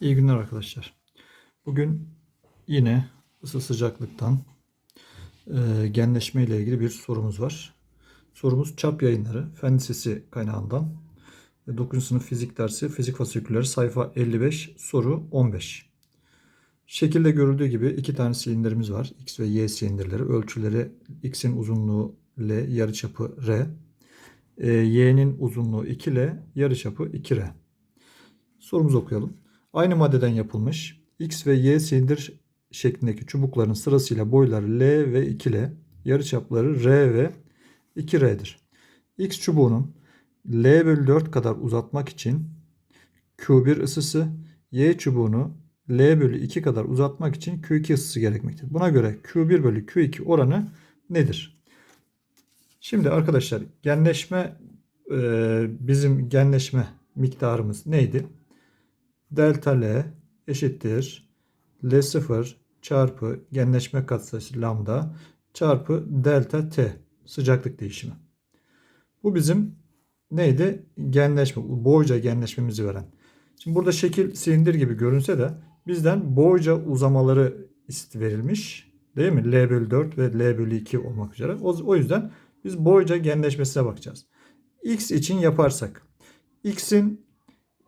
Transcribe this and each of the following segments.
İyi günler arkadaşlar. Bugün yine ısı sıcaklıktan e, genleşme ile ilgili bir sorumuz var. Sorumuz çap yayınları fen lisesi kaynağından. 9. sınıf fizik dersi fizik fasikülleri sayfa 55 soru 15. Şekilde görüldüğü gibi iki tane silindirimiz var. X ve Y silindirleri. Ölçüleri X'in uzunluğu L, yarıçapı R. E, Y'nin uzunluğu 2L, yarıçapı 2R. Sorumuzu okuyalım. Aynı maddeden yapılmış X ve Y silindir şeklindeki çubukların sırasıyla boyları L ve 2L, yarıçapları R ve 2R'dir. X çubuğunun L bölü 4 kadar uzatmak için Q1 ısısı, Y çubuğunu L bölü 2 kadar uzatmak için Q2 ısısı gerekmektedir. Buna göre Q1 bölü Q2 oranı nedir? Şimdi arkadaşlar genleşme bizim genleşme miktarımız neydi? Delta L eşittir L0 çarpı genleşme katsayısı lambda çarpı delta T sıcaklık değişimi. Bu bizim neydi? Genleşme, boyca genleşmemizi veren. Şimdi burada şekil silindir gibi görünse de bizden boyca uzamaları verilmiş. Değil mi? L bölü 4 ve L bölü 2 olmak üzere. O, yüzden biz boyca genleşmesine bakacağız. X için yaparsak X'in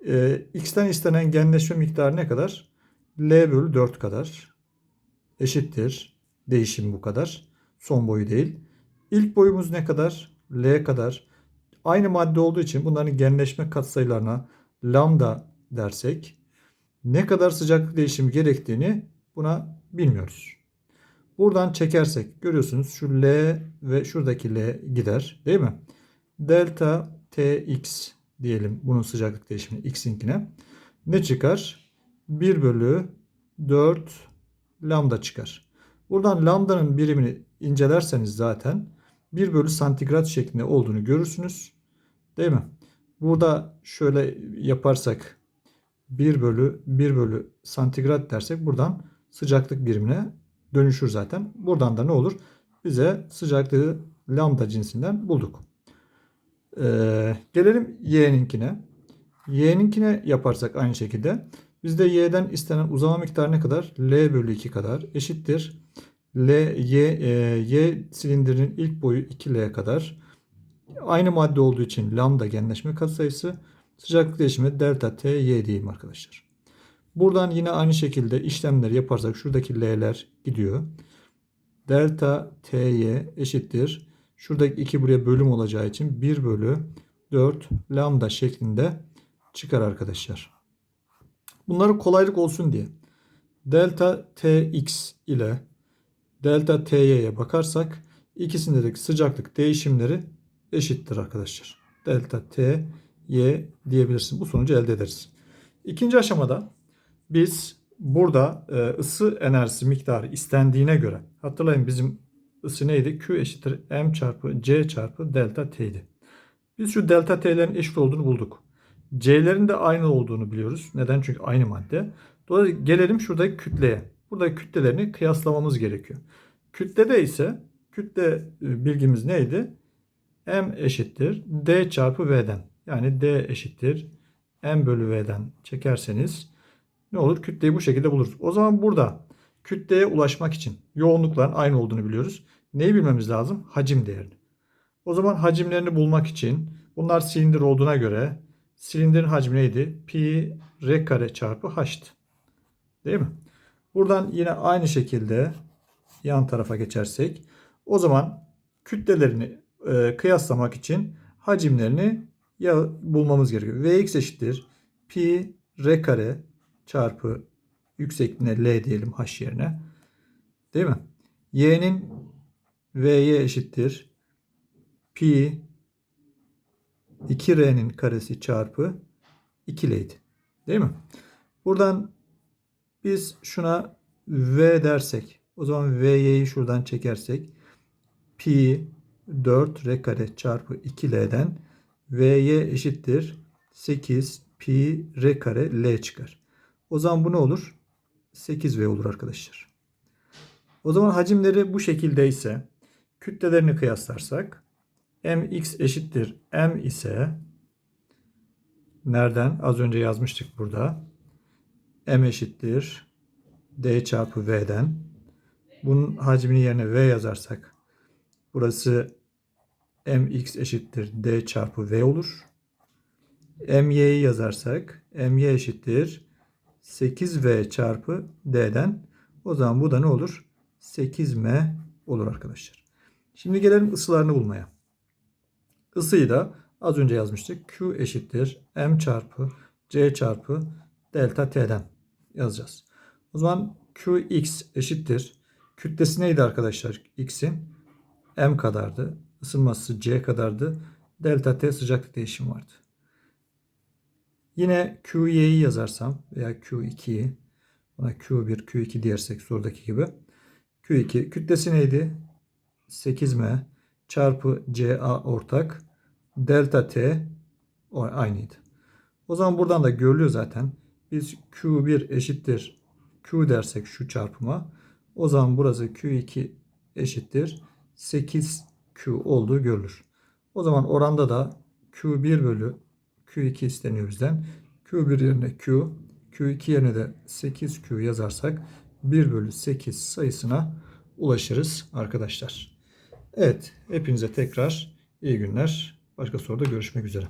e, X'ten istenen genleşme miktarı ne kadar? L bölü 4 kadar. Eşittir. Değişim bu kadar. Son boyu değil. İlk boyumuz ne kadar? L kadar. Aynı madde olduğu için bunların genleşme katsayılarına lambda dersek ne kadar sıcaklık değişimi gerektiğini buna bilmiyoruz. Buradan çekersek görüyorsunuz şu L ve şuradaki L gider değil mi? Delta Tx diyelim bunun sıcaklık değişimini x'inkine. Ne çıkar? 1 bölü 4 lambda çıkar. Buradan lambdanın birimini incelerseniz zaten 1 bölü santigrat şeklinde olduğunu görürsünüz. Değil mi? Burada şöyle yaparsak 1 bölü 1 bölü santigrat dersek buradan sıcaklık birimine dönüşür zaten. Buradan da ne olur? Bize sıcaklığı lambda cinsinden bulduk. Ee, gelelim y'ninkine. y'ninkine yaparsak aynı şekilde bizde y'den istenen uzama miktarı ne kadar? L bölü 2 kadar eşittir. L, y, e, y silindirinin ilk boyu 2L kadar. Aynı madde olduğu için lambda genleşme katsayısı. Sıcaklık değişimi delta T y diyeyim arkadaşlar. Buradan yine aynı şekilde işlemleri yaparsak şuradaki L'ler gidiyor. Delta Ty eşittir. Şuradaki 2 buraya bölüm olacağı için 1 bölü 4 lambda şeklinde çıkar arkadaşlar. Bunları kolaylık olsun diye delta tx ile delta ty'ye bakarsak ikisindeki sıcaklık değişimleri eşittir arkadaşlar. Delta t y diyebilirsin. Bu sonucu elde ederiz. İkinci aşamada biz burada e, ısı enerjisi miktarı istendiğine göre hatırlayın bizim ısı neydi? Q eşittir M çarpı C çarpı delta T'ydi. Biz şu delta T'lerin eşit olduğunu bulduk. C'lerin de aynı olduğunu biliyoruz. Neden? Çünkü aynı madde. Dolayısıyla gelelim şuradaki kütleye. Burada kütlelerini kıyaslamamız gerekiyor. Kütlede ise kütle e, bilgimiz neydi? M eşittir D çarpı V'den. Yani D eşittir M bölü V'den çekerseniz ne olur? Kütleyi bu şekilde buluruz. O zaman burada kütleye ulaşmak için yoğunlukların aynı olduğunu biliyoruz. Neyi bilmemiz lazım? Hacim değerini. O zaman hacimlerini bulmak için bunlar silindir olduğuna göre silindirin hacmi neydi? Pi r kare çarpı h'tı. Değil mi? Buradan yine aynı şekilde yan tarafa geçersek o zaman kütlelerini e, kıyaslamak için hacimlerini ya bulmamız gerekiyor. Vx eşittir pi r kare çarpı yüksekliğine L diyelim H yerine. Değil mi? Y'nin V'ye eşittir. Pi 2R'nin karesi çarpı 2L'ydi. Değil mi? Buradan biz şuna V dersek o zaman V'yi şuradan çekersek pi 4 R kare çarpı 2L'den V'ye eşittir 8 pi R kare L çıkar. O zaman bu ne olur? 8V olur arkadaşlar. O zaman hacimleri bu şekilde ise kütlelerini kıyaslarsak mx eşittir m ise nereden? Az önce yazmıştık burada. M eşittir D çarpı V'den. Bunun hacmini yerine V yazarsak burası mx eşittir d çarpı v olur. my'yi yazarsak my eşittir 8v çarpı d'den. O zaman bu da ne olur? 8m olur arkadaşlar. Şimdi gelelim ısılarını bulmaya. Isıyı da az önce yazmıştık. Q eşittir m çarpı c çarpı delta t'den yazacağız. O zaman Qx eşittir. Kütlesi neydi arkadaşlar x'in? m kadardı. Isınması c kadardı. Delta t sıcaklık değişimi vardı. Yine Q'yi yazarsam veya Q2'yi buna Q1, Q2 diyersek sorudaki gibi. Q2 kütlesi neydi? 8m çarpı ca ortak delta t aynıydı. O zaman buradan da görülüyor zaten. Biz Q1 eşittir Q dersek şu çarpıma. O zaman burası Q2 eşittir 8Q olduğu görülür. O zaman oranda da Q1 bölü Q2 isteniyor bizden. Q1 yerine Q, Q2 yerine de 8Q yazarsak 1 bölü 8 sayısına ulaşırız arkadaşlar. Evet, hepinize tekrar iyi günler. Başka soruda görüşmek üzere.